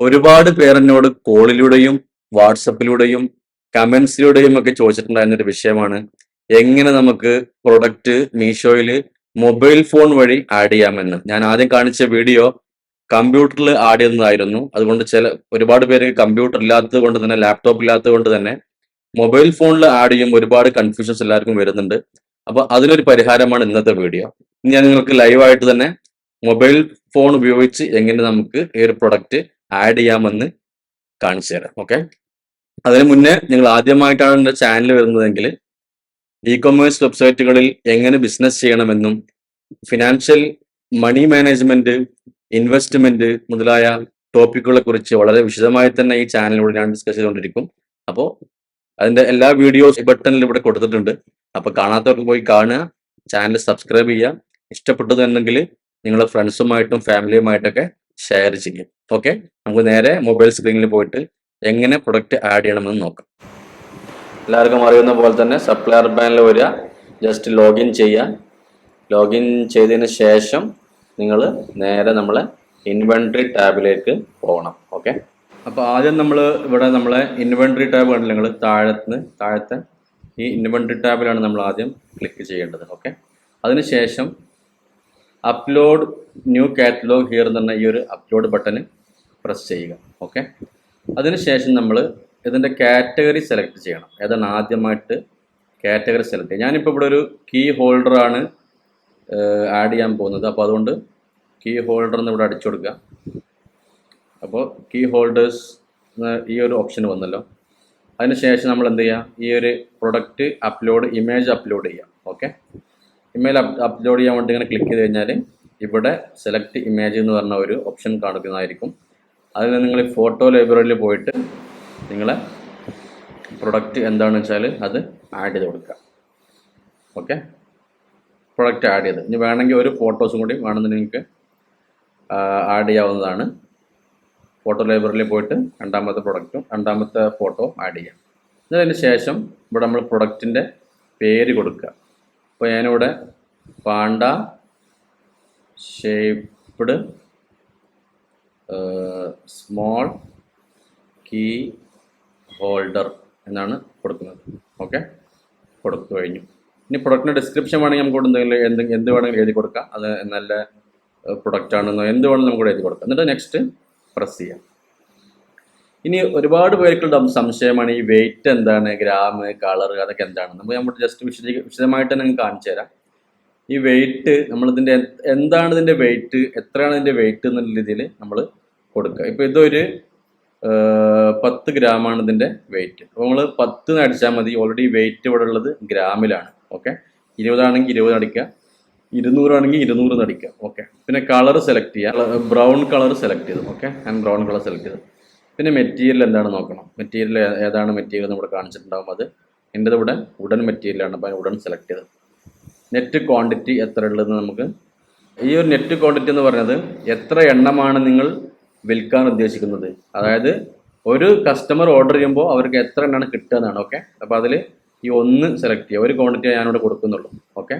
ഒരുപാട് പേർ എന്നോട് കോളിലൂടെയും വാട്സപ്പിലൂടെയും കമന്റ്സിലൂടെയും ഒക്കെ ചോദിച്ചിട്ടുണ്ടായിരുന്ന ഒരു വിഷയമാണ്. എങ്ങനെ നമുക്ക് പ്രൊഡക്റ്റ് മീഷോയിൽ മൊബൈൽ ഫോൺ വഴി ആഡ് ചെയ്യാമെന്ന്. ഞാൻ ആദ്യം കാണിച്ച വീഡിയോ കമ്പ്യൂട്ടറിൽ ആഡ് ചെയ്യുന്നതായിരുന്നു. അതുകൊണ്ട് ചില ഒരുപാട് പേര് കമ്പ്യൂട്ടർ ഇല്ലാത്തത് കൊണ്ട് തന്നെ ലാപ്ടോപ്പ് ഇല്ലാത്തത് കൊണ്ട് തന്നെ മൊബൈൽ ഫോണിൽ ആഡ് ചെയ്യുമ്പോൾ ഒരുപാട് കൺഫ്യൂഷൻസ് എല്ലാവർക്കും വരുന്നുണ്ട്. അപ്പൊ അതിനൊരു പരിഹാരമാണ് ഇന്നത്തെ വീഡിയോ. ഞാൻ നിങ്ങൾക്ക് ലൈവായിട്ട് തന്നെ മൊബൈൽ ഫോൺ ഉപയോഗിച്ച് എങ്ങനെ നമുക്ക് ഈ ഒരു പ്രൊഡക്റ്റ് ആഡ് ചെയ്യാമെന്ന് കാണിച്ചു തരാം ഓക്കെ അതിന് മുന്നേ നിങ്ങൾ ആദ്യമായിട്ടാണ് എന്റെ ചാനൽ വരുന്നതെങ്കിൽ ഇ കൊമേഴ്സ് വെബ്സൈറ്റുകളിൽ എങ്ങനെ ബിസിനസ് ചെയ്യണമെന്നും ഫിനാൻഷ്യൽ മണി മാനേജ്മെന്റ് ഇൻവെസ്റ്റ്മെന്റ് മുതലായ ടോപ്പിക്കുകളെ കുറിച്ച് വളരെ വിശദമായി തന്നെ ഈ ചാനലിലൂടെ ഞാൻ ഡിസ്കസ് ചെയ്തുകൊണ്ടിരിക്കും. അപ്പോൾ അതിന്റെ എല്ലാ വീഡിയോസ് ബട്ടണിൽ ഇവിടെ കൊടുത്തിട്ടുണ്ട്. അപ്പോൾ കാണാത്തവർക്ക് പോയി കാണുക ചാനൽ സബ്സ്ക്രൈബ് ചെയ്യുക. ഇഷ്ടപ്പെട്ടതെന്നെങ്കിൽ നിങ്ങളുടെ ഫ്രണ്ട്സുമായിട്ടും ഫാമിലിയുമായിട്ടൊക്കെ ഷെയർ ചെയ്യും. ഓക്കെ നമുക്ക് നേരെ മൊബൈൽ സ്ക്രീനിൽ പോയിട്ട് എങ്ങനെ പ്രൊഡക്റ്റ് ആഡ് ചെയ്യണമെന്ന് നോക്കാം. എല്ലാവർക്കും അറിയുന്ന പോലെ തന്നെ സപ്ലയർ ബാനിൽ വരിക. ജസ്റ്റ് ലോഗിൻ ചെയ്യുക. ലോഗിൻ ചെയ്തതിന് ശേഷം നിങ്ങൾ നേരെ നമ്മളെ ഇൻവെൻട്രി ടാബിലേക്ക് പോകണം. ഓക്കെ അപ്പോൾ ആദ്യം നമ്മൾ ഇവിടെ നമ്മളെ ഇൻവെൻട്രി ടാബ് കണ്ടില്ല നിങ്ങൾ താഴത്ത് താഴത്തെ ഈ ഇൻവെൻട്രി ടാബിലാണ് നമ്മൾ ആദ്യം ക്ലിക്ക് ചെയ്യേണ്ടത്. ഓക്കെ അതിനുശേഷം അപ്ലോഡ് ന്യൂ കാറ്റലോഗ് ഹിയർ എന്ന് പറഞ്ഞ ഈ ഒരു അപ്ലോഡ് ബട്ടൺ പ്രസ് ചെയ്യുക ഓക്കെ അതിനുശേഷം നമ്മൾ ഇതിന്റെ കാറ്റഗറി സെലക്ട് ചെയ്യണം. ഏതാണ് ആദ്യമായിട്ട് കാറ്റഗറി സെലക്ട് ചെയ്യുക. ഞാനിപ്പോൾ ഇവിടെ ഒരു കീ ഹോൾഡറാണ് ആഡ് ചെയ്യാൻ പോകുന്നത്. അപ്പോൾ അതുകൊണ്ട് കീ ഹോൾഡർ എന്ന് ഇവിടെ അടിച്ചു കൊടുക്കുക. അപ്പോൾ കീ ഹോൾഡേഴ്സ് ഈ ഒരു ഓപ്ഷൻ വന്നല്ലോ. അതിനുശേഷം നമ്മൾ എന്ത് ചെയ്യുക? ഈ ഒരു പ്രൊഡക്റ്റ് അപ്ലോഡ് ഇമേജ് അപ്ലോഡ് ചെയ്യാം ഓക്കെ ഇമെയിൽ അപ്ലോഡ് ചെയ്യാൻ വേണ്ടി ഇങ്ങനെ ക്ലിക്ക് ചെയ്ത് കഴിഞ്ഞാൽ ഇവിടെ സെലക്ട് ഇമേജ് എന്ന് പറഞ്ഞ ഒരു ഓപ്ഷൻ കാണിക്കുന്നതായിരിക്കും. അതിൽ നിങ്ങൾ ഫോട്ടോ ലൈബ്രറിയിൽ പോയിട്ട് നിങ്ങളെ പ്രൊഡക്റ്റ് എന്താണെന്ന് വെച്ചാൽ അത് ആഡ് ചെയ്ത് കൊടുക്കുക. ഓക്കെ പ്രൊഡക്റ്റ് ആഡ് ചെയ്ത്. ഇനി വേണമെങ്കിൽ ഒരു ഫോട്ടോസും കൂടി വേണമെന്ന് നിങ്ങൾക്ക് ആഡ് ചെയ്യാവുന്നതാണ്. ഫോട്ടോ ലൈബ്രറിയിൽ പോയിട്ട് രണ്ടാമത്തെ പ്രൊഡക്റ്റും രണ്ടാമത്തെ ഫോട്ടോ ആഡ് ചെയ്യാം. അതിന് ശേഷം ഇവിടെ നമ്മൾ പ്രൊഡക്റ്റിന്റെ പേര് കൊടുക്കുക. അപ്പോൾ ഞാനിവിടെ panda shaped small key holder എന്നാണ് കൊടുക്കുന്നത്. ഓക്കെ കൊടുത്തു കഴിഞ്ഞു. ഇനി പ്രൊഡക്റ്റിന്റെ ഡിസ്ക്രിപ്ഷൻ വേണമെങ്കിൽ നമുക്ക് എന്തെങ്കിലും എന്ത് എന്ത് വേണമെങ്കിലും എഴുതി കൊടുക്കാം. അത് നല്ല പ്രൊഡക്റ്റ് ആണെന്നോ എന്ത് വേണമെങ്കിലും നമുക്ക് എഴുതി കൊടുക്കാം. എന്നിട്ട് നെക്സ്റ്റ് പ്രസ് ചെയ്യാം. ഇനി ഒരുപാട് പേർക്കുള്ള സംശയമാണ് ഈ വെയിറ്റ് എന്താണ് ഗ്രാം കളർ അതൊക്കെ എന്താണ്. നമുക്ക് നമ്മൾ ജസ്റ്റ് വിശദ വിശദമായിട്ട് തന്നെ കാണിച്ചു തരാം. ഈ വെയിറ്റ് നമ്മളിതിന്റെ എന്താണ് ഇതിന്റെ വെയിറ്റ് എത്രയാണ് ഇതിന്റെ വെയിറ്റ് എന്നുള്ള രീതിയിൽ നമ്മൾ കൊടുക്കുക. ഇപ്പോൾ ഇതൊരു പത്ത് ഗ്രാമാണ് ഇതിന്റെ വെയിറ്റ് അപ്പോൾ നമ്മൾ പത്ത് അടിച്ചാൽ മതി. ഓൾറെഡി വെയിറ്റ് ഇവിടെ ഉള്ളത് ഗ്രാമിലാണ് ഓക്കെ ഇരുപതാണെങ്കിൽ ഇരുപത് അടിക്കുക. ഇരുന്നൂറാണെങ്കിൽ ഇരുന്നൂറ് അടിക്കുക. ഓക്കെ പിന്നെ കളർ സെലക്ട് ചെയ്യുക. ബ്രൗൺ കളർ സെലക്ട് ചെയ്തു. ഓക്കെ ഞാൻ ബ്രൗൺ കളർ സെലക്ട് ചെയ്തു. പിന്നെ മെറ്റീരിയൽ എന്താണ് നോക്കണം? മെറ്റീരിയൽ ഏതാണ് മെറ്റീരിയൽ നമ്മൾ കാണിച്ചിട്ടുണ്ടാകും അത് എന്റെ ഇവിടെ ഉടൻ മെറ്റീരിയലാണ് അപ്പോൾ ഉടൻ സെലക്ട് ചെയ്തത് നെറ്റ് ക്വാണ്ടിറ്റി എത്ര ഉള്ളതെന്ന് നമുക്ക് ഈ ഒരു നെറ്റ് ക്വാണ്ടിറ്റി എന്ന് പറയുന്നത് എത്ര എണ്ണമാണ് നിങ്ങൾ വിൽക്കാൻ ഉദ്ദേശിക്കുന്നത്? അതായത് ഒരു കസ്റ്റമർ ഓർഡർ ചെയ്യുമ്പോൾ അവർക്ക് എത്ര എണ്ണമാണ് കിട്ടുക എന്നാണ് ഓക്കെ അപ്പോൾ അതിൽ ഈ ഒന്ന് സെലക്ട് ചെയ്യുക. ഒരു ക്വാണ്ടിറ്റി ഞാനിവിടെ കൊടുക്കുന്നുള്ളൂ okay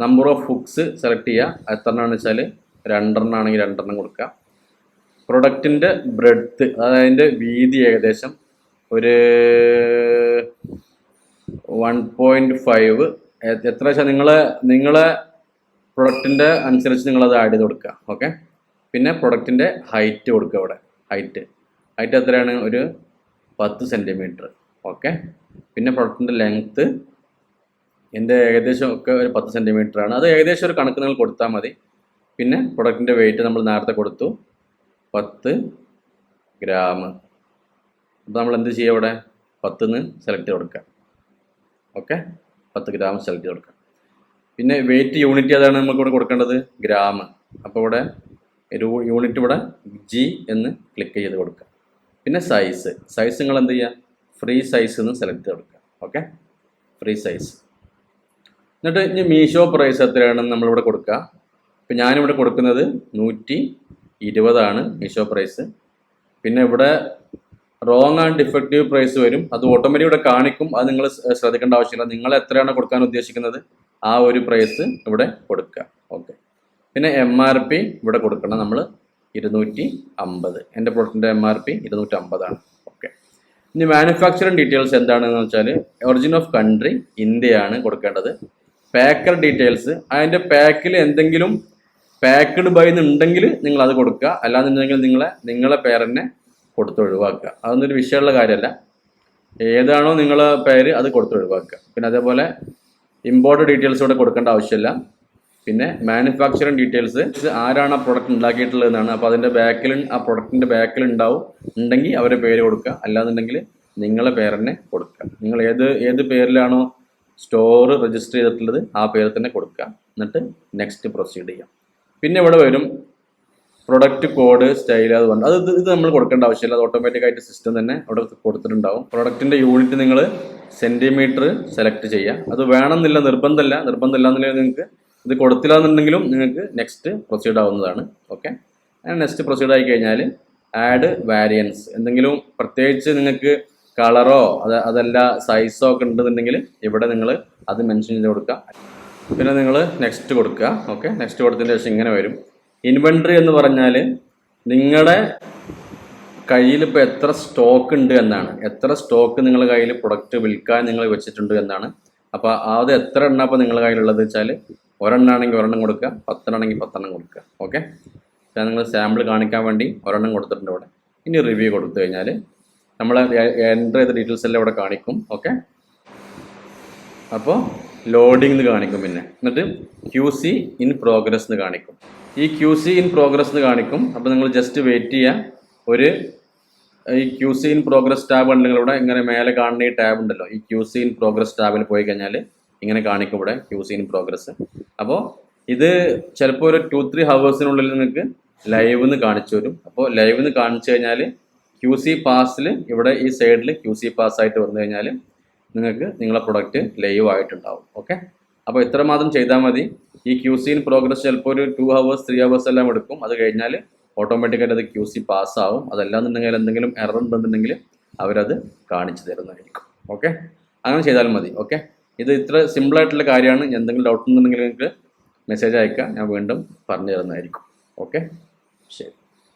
number of hooks select ചെയ്യുക. എത്ര എണ്ണമാണെന്ന് വെച്ചാൽ രണ്ടെണ്ണം ആണെങ്കിൽ രണ്ടെണ്ണം കൊടുക്കുക. പ്രൊഡക്റ്റിന്റെ ബ്രെഡ്ത്ത് അതായത് അതിന്റെ വീതി ഏകദേശം ഒരു വൺ പോയിന്റ് ഫൈവ് എത്ര വെച്ചാൽ നിങ്ങളെ നിങ്ങളെ പ്രൊഡക്റ്റിന്റെ അനുസരിച്ച് നിങ്ങളത് ആഡ് ചെയ്ത് കൊടുക്കുക ഓക്കെ പിന്നെ പ്രൊഡക്റ്റിന്റെ ഹൈറ്റ് കൊടുക്കുക അവിടെ ഹൈറ്റ് ഹൈറ്റ് എത്രയാണ്? ഒരു പത്ത് സെന്റിമീറ്റർ ഓക്കെ പിന്നെ പ്രൊഡക്റ്റിന്റെ ലെങ്ത്ത് എന്റെ ഏകദേശം ഒക്കെ ഒരു പത്ത് സെന്റിമീറ്റർ ആണ്. അത് ഏകദേശം ഒരു കണക്ക് നിങ്ങൾ കൊടുത്താൽ മതി. പിന്നെ പ്രൊഡക്റ്റിന്റെ വെയിറ്റ് നമ്മൾ നേരത്തെ കൊടുത്തു. പത്ത് ഗ്രാം അപ്പോൾ നമ്മൾ എന്ത് ചെയ്യുക ഇവിടെ? പത്തുനിന്ന് സെലക്ട് ചെയ്ത് കൊടുക്കുക. ഓക്കെ പത്ത് ഗ്രാം സെലക്ട് ചെയ്ത് കൊടുക്കുക. പിന്നെ വെയിറ്റ് യൂണിറ്റ് ഏതാണ് നമുക്ക് ഇവിടെ കൊടുക്കേണ്ടത്? ഗ്രാം അപ്പോൾ ഇവിടെ ഒരു യൂണിറ്റ് ഇവിടെ ജി എന്ന് ക്ലിക്ക് ചെയ്ത് കൊടുക്കുക. പിന്നെ സൈസ് സൈസ് നിങ്ങൾ എന്ത് ചെയ്യുക ഫ്രീ സൈസ് എന്ന് സെലക്ട് ചെയ്ത് കൊടുക്കുക. ഓക്കെ ഫ്രീ സൈസ് എന്നിട്ട് ഇനി മീഷോ പ്രൈസ് എത്രയാണെന്ന് നമ്മളിവിടെ കൊടുക്കുക. ഇപ്പം ഞാനിവിടെ കൊടുക്കുന്നത് നൂറ്റി ഇരുപതാണ് മീഷോ പ്രൈസ്. പിന്നെ ഇവിടെ റോങ് ആൻഡ് ഡിഫക്റ്റീവ് പ്രൈസ് വരും. അത് ഓട്ടോമാറ്റിക് ഇവിടെ കാണിക്കും. അത് നിങ്ങൾ ശ്രദ്ധിക്കേണ്ട ആവശ്യമില്ല. നിങ്ങൾ എത്രയാണ് കൊടുക്കാൻ ഉദ്ദേശിക്കുന്നത്? ആ ഒരു പ്രൈസ് ഇവിടെ കൊടുക്കുക. ഓക്കെ പിന്നെ എം ആർ പി ഇവിടെ കൊടുക്കണം നമ്മൾ ഇരുന്നൂറ്റി അമ്പത് എന്റെ പ്രൊഡക്റ്റിന്റെ എം ആർ പി ഇരുന്നൂറ്റി അമ്പതാണ് ഓക്കെ ഇനി മാനുഫാക്ചറിങ് ഡീറ്റെയിൽസ് എന്താണെന്ന് വെച്ചാൽ ഒറിജിൻ ഓഫ് കൺട്രി ഇന്ത്യയാണ് കൊടുക്കേണ്ടത്. പാക്കർ ഡീറ്റെയിൽസ് അതിന്റെ പാക്കിൽ എന്തെങ്കിലും പാക്ക്ഡ് ബൈ എന്നുണ്ടെങ്കിൽ നിങ്ങൾ അത് കൊടുക്കുക. അല്ലാന്നുണ്ടെങ്കിൽ നിങ്ങളെ നിങ്ങളെ പേരെന്നെ കൊടുത്ത് ഒഴിവാക്കുക. അതൊന്നും ഒരു വിഷയമുള്ള കാര്യമല്ല. ഏതാണോ നിങ്ങളെ പേര് അത് കൊടുത്ത് ഒഴിവാക്കുക. പിന്നെ അതേപോലെ ഇമ്പോർട്ട് ഡീറ്റെയിൽസ് ഇവിടെ കൊടുക്കേണ്ട ആവശ്യമില്ല. പിന്നെ മാനുഫാക്ചറിങ് ഡീറ്റെയിൽസ് ആരാണ് ആ പ്രൊഡക്റ്റ് ഉണ്ടാക്കിയിട്ടുള്ളത് എന്നാണ് അപ്പോൾ അതിന്റെ ബാക്കിൽ ആ പ്രൊഡക്റ്റിന്റെ ബാക്കിൽ ഉണ്ടാവും ഉണ്ടെങ്കിൽ അവരെ പേര് കൊടുക്കുക. അല്ലാന്നുണ്ടെങ്കിൽ നിങ്ങളെ പേര് തന്നെ കൊടുക്കുക. നിങ്ങൾ ഏത് ഏത് പേരിലാണോ സ്റ്റോർ രജിസ്റ്റർ ചെയ്തിട്ടുള്ളത് ആ പേര് തന്നെ കൊടുക്കുക. എന്നിട്ട് നെക്സ്റ്റ് പ്രൊസീഡ് ചെയ്യാം. പിന്നെ ഇവിടെ വരും പ്രൊഡക്റ്റ് കോഡ് സ്റ്റൈൽ അത് പറഞ്ഞു. അത് ഇത് നമ്മൾ കൊടുക്കേണ്ട ആവശ്യമില്ല. അത് ഓട്ടോമാറ്റിക് ആയിട്ട് സിസ്റ്റം തന്നെ അവിടെ കൊടുത്തിട്ടുണ്ടാവും. പ്രൊഡക്റ്റിന്റെ യൂണിറ്റ് നിങ്ങൾ സെന്റിമീറ്റർ സെലക്ട് ചെയ്യുക. അത് വേണമെന്നില്ല നിർബന്ധമല്ല. നിർബന്ധമില്ല എന്നുണ്ടെങ്കിൽ നിങ്ങൾക്ക് ഇത് കൊടുത്തില്ല എന്നുണ്ടെങ്കിലും നിങ്ങൾക്ക് നെക്സ്റ്റ് പ്രൊസീഡ് ആവുന്നതാണ്. ഓക്കെ നെക്സ്റ്റ് പ്രൊസീഡ് ആയി കഴിഞ്ഞാൽ ആഡ് വാരിയൻസ് എന്തെങ്കിലും പ്രത്യേകിച്ച് നിങ്ങൾക്ക് കളറോ അത് അതല്ല സൈസോ ഒക്കെ ഉണ്ടെന്നുണ്ടെങ്കിൽ ഇവിടെ നിങ്ങൾ അത് മെൻഷൻ ചെയ്ത് കൊടുക്കുക. പിന്നെ നിങ്ങൾ നെക്സ്റ്റ് കൊടുക്കുക. ഓക്കെ നെക്സ്റ്റ് കൊടുത്തതിന് ശേഷം ഇങ്ങനെ വരും. ഇൻവെൻട്രി എന്ന് പറഞ്ഞാൽ നിങ്ങളുടെ കയ്യിൽ ഇപ്പോൾ എത്ര സ്റ്റോക്ക് ഉണ്ട് എന്നാണ്. എത്ര സ്റ്റോക്ക് നിങ്ങളുടെ കയ്യിൽ പ്രൊഡക്റ്റ് വിൽക്കാൻ നിങ്ങൾ വെച്ചിട്ടുണ്ട് എന്നാണ്. അപ്പോൾ അത് എത്ര എണ്ണ അപ്പോൾ നിങ്ങളുടെ കയ്യിലുള്ളത് വെച്ചാൽ ഒരെണ്ണാണെങ്കിൽ ഒരെണ്ണം കൊടുക്കുക പത്തെണ്ണാണെങ്കിൽ പത്തെണ്ണം കൊടുക്കുക. ഓക്കെ ഞാൻ നിങ്ങൾ സാമ്പിൾ കാണിക്കാൻ വേണ്ടി ഒരെണ്ണം കൊടുത്തിട്ടുണ്ട് ഇവിടെ. ഇനി റിവ്യൂ കൊടുത്തു കഴിഞ്ഞാൽ നമ്മൾ എന്റർ ചെയ്ത ഡീറ്റെയിൽസ് എല്ലാം ഇവിടെ കാണിക്കും. ഓക്കെ അപ്പോൾ ലോഡിംഗ് എന്ന് കാണിക്കും പിന്നെ. എന്നിട്ട് ക്യു സി ഇൻ പ്രോഗ്രസ് എന്ന് കാണിക്കും. ഈ ക്യു സി ഇൻ പ്രോഗ്രസ് എന്ന് കാണിക്കും. അപ്പോൾ നിങ്ങൾ ജസ്റ്റ് വെയിറ്റ് ചെയ്യുക ഒരു ഈ Q C in progress tab ഉണ്ടെങ്കിൽ ഇവിടെ ഇങ്ങനെ മേലെ കാണുന്ന ഈ ടാബ് ഉണ്ടല്ലോ. ഈ ക്യു സി ഇൻ പ്രോഗ്രസ് ടാബിൽ പോയി കഴിഞ്ഞാൽ ഇങ്ങനെ കാണിക്കും ഇവിടെ ക്യു സി ഇൻ പ്രോഗ്രസ് അപ്പോൾ ഇത് ചിലപ്പോൾ ഒരു ടു ത്രീ ഹവേഴ്സിനുള്ളിൽ നിങ്ങൾക്ക് ലൈവ് എന്ന് കാണിച്ചു വരും അപ്പോൾ ലൈവ് എന്ന് കാണിച്ചു കഴിഞ്ഞാൽ ക്യു സി പാസിൽ ഇവിടെ ഈ സൈഡിൽ ക്യു സി പാസ് ആയിട്ട് വന്നു കഴിഞ്ഞാൽ നിങ്ങൾക്ക് നിങ്ങളുടെ പ്രൊഡക്റ്റ് ലൈവ് ആയിട്ടുണ്ടാവും. ഓക്കെ അപ്പോൾ ഇത്രമാത്രം ചെയ്താൽ മതി. ഈ ക്യു സി ഇൻ പ്രോഗ്രസ് ചിലപ്പോൾ ഒരു ടു ഹവേഴ്സ് ത്രീ ഹവേഴ്സ് എല്ലാം എടുക്കും. അത് കഴിഞ്ഞാൽ ഓട്ടോമാറ്റിക്കായിട്ട് അത് ക്യു സി പാസ്സാവും അതെല്ലാം അതല്ലാന്നുണ്ടെങ്കിൽ എന്തെങ്കിലും എറർ ഉണ്ടെന്നുണ്ടെങ്കിൽ അവരത് കാണിച്ചു തരുന്നതായിരിക്കും. ഓക്കെ അങ്ങനെ ചെയ്താൽ മതി. ഓക്കെ ഇത് ഇത്ര സിമ്പിൾ ആയിട്ടുള്ള കാര്യമാണ്. എന്തെങ്കിലും ഡൗട്ട് ഉണ്ടെന്നുണ്ടെങ്കിൽ നിങ്ങൾക്ക് മെസ്സേജ് അയക്കുക ഞാൻ വീണ്ടും പറഞ്ഞു തരുന്നതായിരിക്കും ഓക്കെ ശരി.